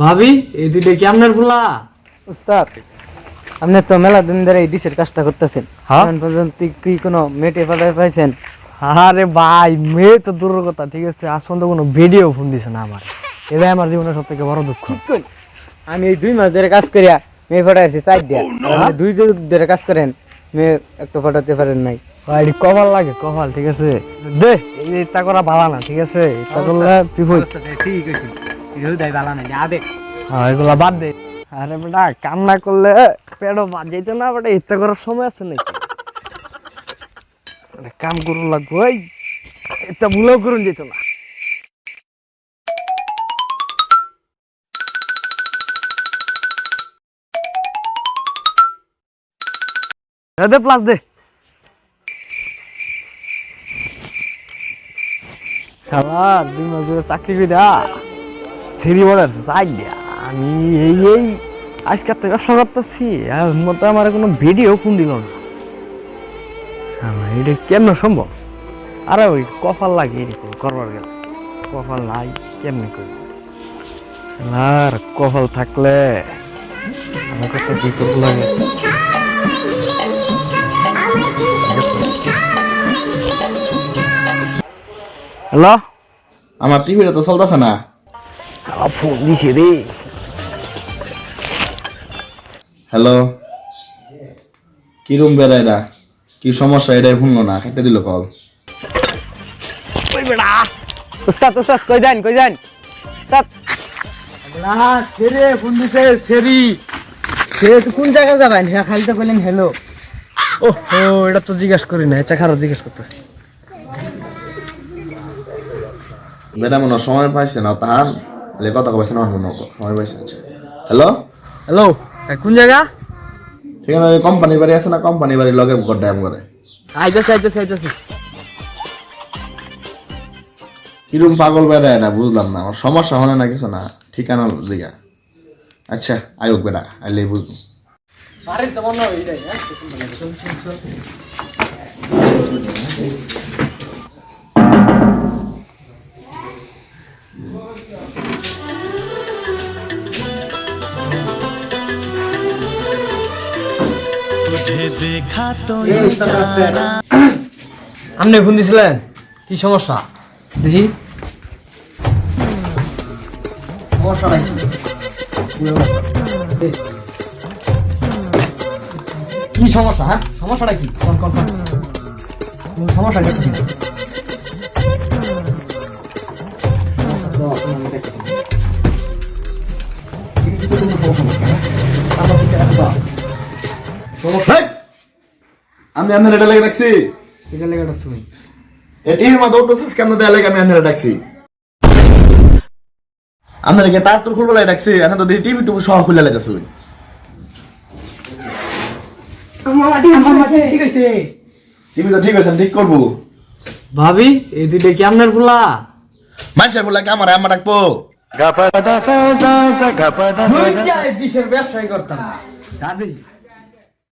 ভাবি এই দুইটা কি আপনারগুলা? উস্তাদ আপনি তো মেলা দিন ধরে এই ডিশের কাজটা করতেছেন। হ্যাঁ? এখন পর্যন্ত কি কোনো মেটে পাঠায় পাইছেন? আরে ভাই মেয়ে তো দূরের কথা ঠিক আছে? আজ পর্যন্ত কোনো ভিডিও ফোন দিছে না আমার। এটাই আমার জীবনের সব থেকে বড় দুঃখ। আমি এই দুই মাস ধরে কাজ করিয়া মেয়ে পাঠাইছি চার দিয়া দুই ধরে কাজ করেন মেয়ে একটা পাঠাতে পারেন নাই। ভাই এটি কপাল লাগে কপাল ঠিক আছে? দে ইত্যা করা ভালো না ঠিক আছে? ইত্যা করলে ঠিক আছে হৃদয় ভালো নাই আবেগ হ্যাঁ এগুলা বাদ দে। আরে বেটা কাম না করলে পেটও বাদ যাইতো না বেটা ইত্যা করার সময় আছে নাকি? একটা কাম করুন লাগবো ওই ইত্যা ভুলেও করুন যেত না। দে প্লাস দে। শালা দুই মাস চাকরি কইরা আমি এই এই, আজকে তো ব্যবসা করতেছি, আর মতো আমার কোনো ভিডিও ফোন দিল না। এটা কেমন সম্ভব? ওই কপাল লাগে এরকম করবার কপাল নাই, কেমনে করি? আর কপাল থাকলে কি করব লাগে। হ্যালো? আমার টিভিটা তো চলতেছে না। ফোন দিছে রে হ্যালো কি রুম বেড়া এটা কি সমস্যা? এটাই শুনলো না কেটে দিল কল উস্তাদ উস্তাদ কই কই উস্তাদ। ফোন দিছে সেরি। সে তো কোন জায়গায় যাবেন হ্যাঁ খালি তো বললেন হ্যালো এটা তো জিজ্ঞেস করি না এটা খারাপ জিজ্ঞেস করতেছি? বেটা মনে সময় পাইছে না তাহান? বলে কথা কবাইছে না মনে হয় সময় পাইছে হ্যালো? হ্যালো কোন জায়গা? সেখানে ওই কোম্পানি বাড়ি আছে না কোম্পানি বাড়ির লগে গড্ডায়াম করে? আইতাছে আইতাছে আইতাছে। কিরম পাগল বেড়া এটা বুঝলাম না আমার সমস্যা হলে না কিছু না ঠিকানা দিঘা আচ্ছা আয়োগ বেটা আইলে বুঝব। আরে তো মনে হয় এটাই হ্যাঁ? আপনি ফোন দিছিলেন কি সমস্যা দেখি সমস্যাটা কি? সমস্যা হ্যাঁ সমস্যাটা কি? কোন কোন কোন সমস্যা! আমি আপনার এটা লেগে রাখছি এটা লেগে ডাকছি ভাই। এ টিভির মধ্যে উঠতেছিস কেন দেয়া লেগে আমি আপনার ডাকছি। তার তোর খুলবে লাগে ডাকছি এখন তো টিভি টুকু সহ খুলে লেগেছে ঠিক আছে টিভি তো ঠিক আছে ঠিক করব। ভাবি এই দুইটা কি আপনারগুলা মানুষের বলে আমার আমার বিশের ব্যবসায়ী করতাম দাদি